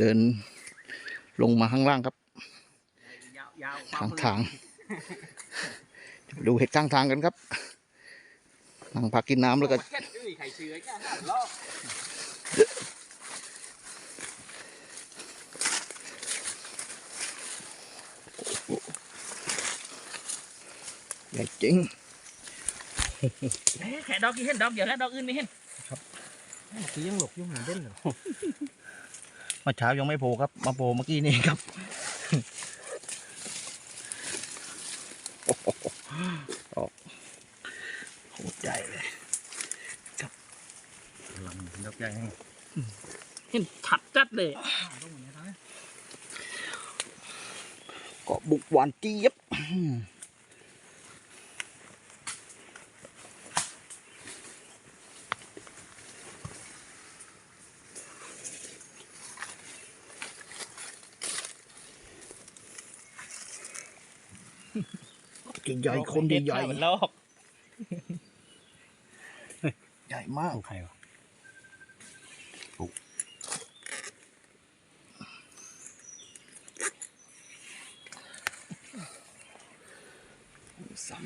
เดินลงมาข้างล่างครับยาวยาวทางทางดูเห็ดข้างทางกันครับนั่งพักกินน้ำแล้วก็เก็ดอุ้ยไข่เชื้อกันลอกใหญ่จริงแค่ดอกกี่เห็นดอกเดียวแล้วดอกอื่นไม่เห็นคือยังหลบยุ่งเหมือนเด่นเหรอเมื่อเช้ายังไม่โผล่ครับ มาโผล่เมื่อกี้นี่ครับโอ้โหอกโครใหญ่เลยลำดอกใหญ่ให้เห็นชัดจัดเลยเกาะบุกหวานเจี๊ยบ ใหญ่ๆคนใหญ่ลอกๆใหญ่มาก ของใครวะสั่ง